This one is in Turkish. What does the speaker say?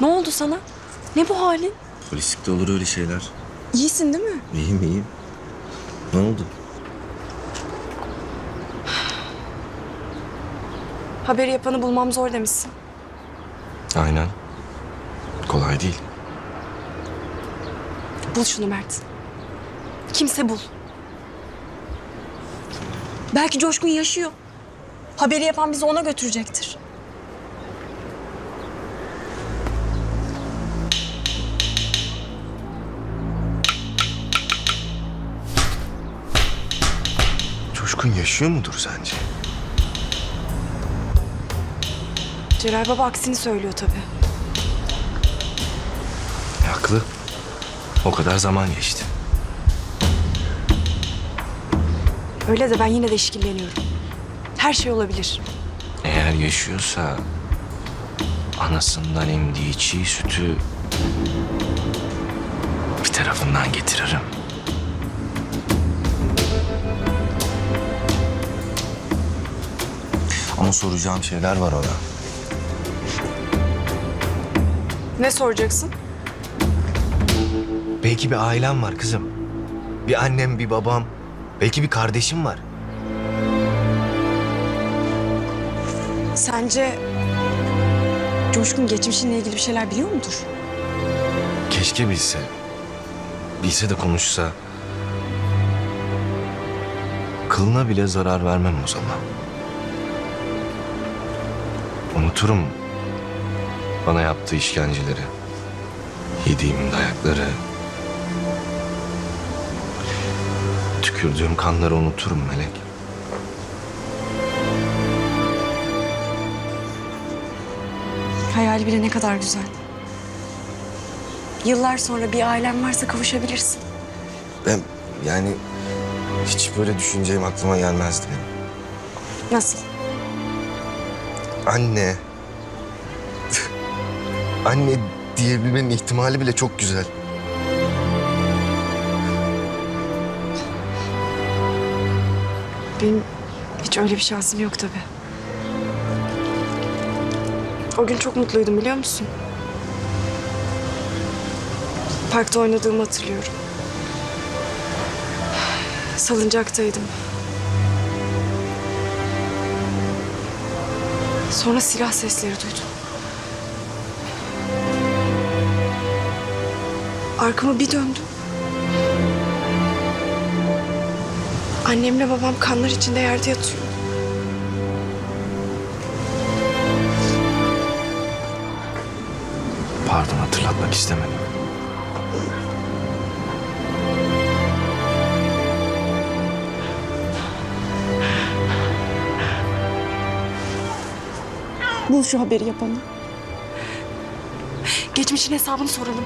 Ne oldu sana? Ne bu halin? Polislikte olur öyle şeyler. İyisin değil mi? İyiyim iyiyim. Ne oldu? Haberi yapanı bulmam zor demişsin. Aynen. Kolay değil. Bul şunu Mert. Kimse bul. Belki Coşkun yaşıyor. Haberi yapan bizi ona götürecektir. Coşkun yaşıyor mudur sence? Celal Baba aksini söylüyor tabii. E, haklı. O kadar zaman geçti. Öyle de ben yine de işkilleniyorum. Her şey olabilir. Eğer yaşıyorsa anasından emdiği çiğ sütü bir tarafından getiririm. Ama soracağım şeyler var ona. Ne soracaksın? Belki bir ailem var kızım. Bir annem, bir babam. Belki bir kardeşim var. Sence Coşkun geçmişinle ilgili bir şeyler biliyor mudur? Keşke bilse. Bilse de konuşsa. Kılına bile zarar vermem o zaman. Unuturum bana yaptığı işkenceleri. Yediğim dayakları. Tükürdüğüm kanları unuturum Melek. Hayali bile ne kadar güzel. Yıllar sonra bir ailen varsa kavuşabilirsin. Ben yani hiç böyle düşüneceğim aklıma gelmezdi benim. Nasıl? Anne. Anne diyebilmenin ihtimali bile çok güzel. Benim hiç öyle bir şansım yok tabii. O gün çok mutluydum biliyor musun? Parkta oynadığımı hatırlıyorum. Salıncaktaydım. Sonra silah sesleri duydum. Arkamı bir döndüm. Annemle babam kanlar içinde yerde yatıyor. Pardon hatırlatmak istemedim. Bul şu haberi yapanı. Geçmişin hesabını soralım.